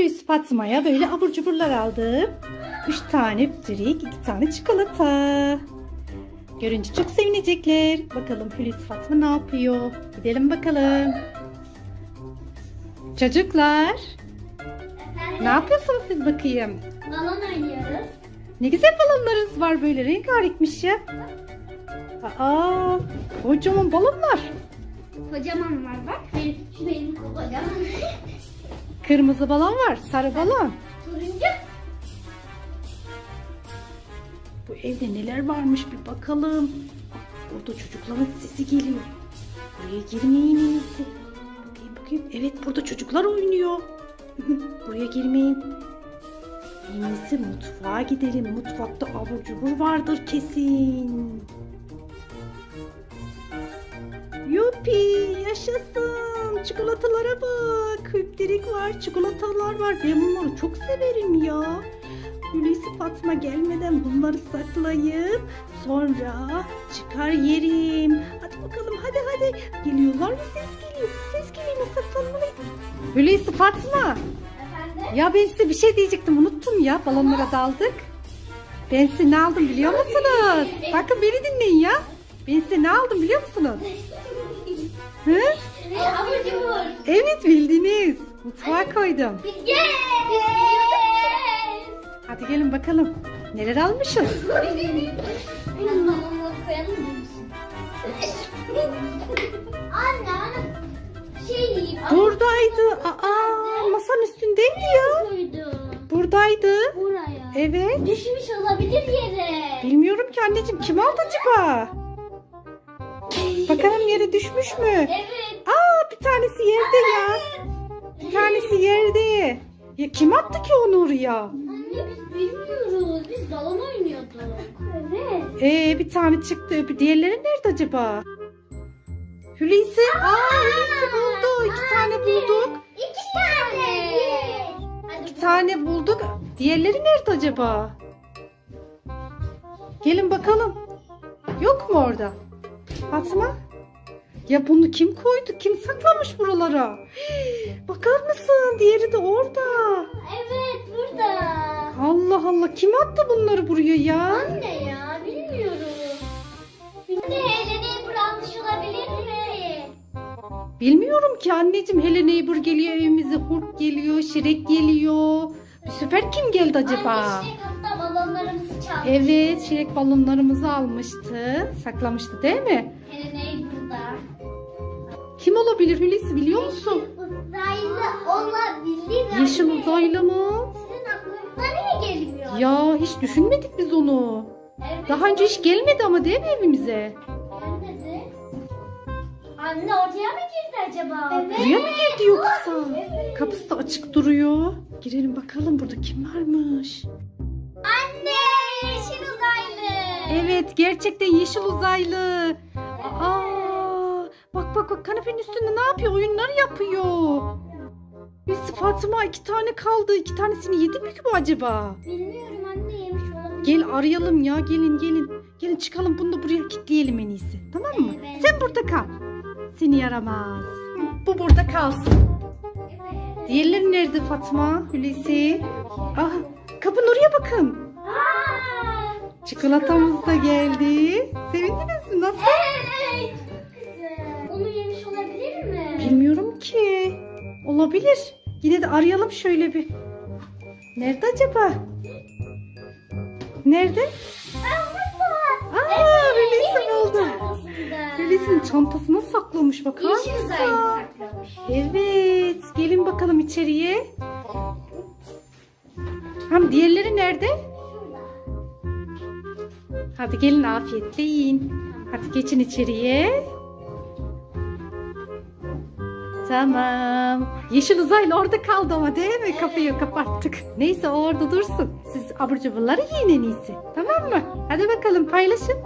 Hulusi Fatma'ya böyle abur cuburlar aldım. Üç tane pütrik, iki tane çikolata. Görünce çok sevinecekler. Bakalım Hulusi Fatma ne yapıyor? Gidelim bakalım. Çocuklar ne yapıyorsunuz siz bakayım? Balon oynuyoruz. Ne güzel balonlarınız var böyle rengarenkmiş ya. Aa, kocaman balonlar. Kocaman var bak. Benim, şu benim kocaman. Kırmızı balon var, sarı balon. Turuncu. Bu evde neler varmış bir bakalım. Bak, Burada çocukların sesi geliyor. Buraya girmeyin en iyisi. Bakayım bakayım. Evet burada çocuklar oynuyor. Buraya girmeyin. En iyisi mutfağa gidelim. Mutfakta abur cubur vardır kesin. Yupi yaşasın. Çikolatalara bak. Hüptirik var, çikolatalar var. Ben bunları çok severim ya. Hulusi Fatma gelmeden bunları saklayıp sonra çıkar yerim. Hadi bakalım hadi hadi. Geliyorlar mı ses geliyor. Ses geliyor saklanmalıyım. Hulusi Fatma. Efendim? Ya ben size bir şey diyecektim unuttum ya. Balonlara daldık. Ben size ne aldım biliyor musunuz? Bakın beni dinleyin ya. Ben size ne aldım biliyor musunuz? Hı? Ve abur cubur. Evet bildiniz. Mutfağa koydum. Yes. Hadi gelin bakalım. Neler almışız? Anne anne. Şey. Buradaydı. Aa, masanın üstündeydi ya. Buradaydı. Buraya. Evet. Düşmüş olabilir yere. Bilmiyorum ki anneciğim kim aldı acaba? Bakalım yere düşmüş mü? Evet. Aa bir tanesi yerde ya. Bir tanesi yerde. Ya kim attı ki onu oraya? Anne biz bilmiyoruz. Biz balon oynuyorduk. Evet. Ee bir tane çıktı. öbür- Diğerleri nerede acaba? Hulusi. Aa Hulusi buldu. İki tane bulduk. İki tane. Hadi Bir tane bulduk. Diğerleri nerede acaba? Gelin bakalım. Yok mu orada? Fatma? Ya bunu kim koydu? Kim saklamış buralara? Hii, Bakar mısın? Diğeri de orada. Evet burada. Allah Allah. Kim attı bunları buraya ya? Anne ya bilmiyoruz. Anne Helen'i bırakmış olabilir mi? Bilmiyorum ki anneciğim. Hele Neighbor geliyor evimize. Hulk geliyor. Şirek geliyor. Bu sefer kim geldi acaba? Anne hatta balonlarımızı çaldı. Evet, Şirek balonlarımızı almıştı. Saklamıştı değil mi? Helen burada. Kim olabilir Hulusi biliyor musun? Uzaylı olabilir. Yeşil anne. uzaylı mı? Sizin aklınıza niye gelmiyor? Ya hiç düşünmedik biz onu. Evet. Daha önce hiç gelmedi ama değil mi evimize? Gelmedi. Anne ortaya mı girdi acaba? Evet. Buraya mı girdi yoksa? Evet. Kapısı da açık duruyor. Girelim bakalım burada kim varmış. Anne yeşil uzaylı. Evet gerçekten yeşil uzaylı. Aa, bak bak bak kanepenin üstünde ne yapıyor? Oyunlar yapıyor. Biz Fatıma iki tane kaldı. İki tanesini yedi mi ki bu acaba? Bilmiyorum anne yemiş olabilir. Gel arayalım ya gelin gelin. Gelin çıkalım bunu da buraya kilitleyelim en iyisi. Tamam mı? Evet. Sen burada kal. Seni yaramaz. Bu burada kalsın. Diğerleri nerede Fatma? Hulusi? Ah kapının oraya bakın. Çikolatamız da geldi. Sevindiniz mi? Nasıl? Evet. Güzel. Onu yemiş olabilir mi? Bilmiyorum ki. Olabilir. Yine de arayalım şöyle bir. Nerede acaba? Nerede? Aa, Hulusi buldu. çantasında. Hulusi'nin çantasına saklamış bakar Yeşil mısın? uzaylı saklamış. Evet. Gelin bakalım içeriye. Hem diğerleri nerede? Hadi gelin afiyetle yiyin. Hadi geçin içeriye. Tamam. Yeşil uzaylı orada kaldı ama değil mi? Kapıyı kapattık. Neyse o orada dursun. Siz abur cuburları yiyin en iyisi. Tamam mı? Hadi bakalım paylaşın.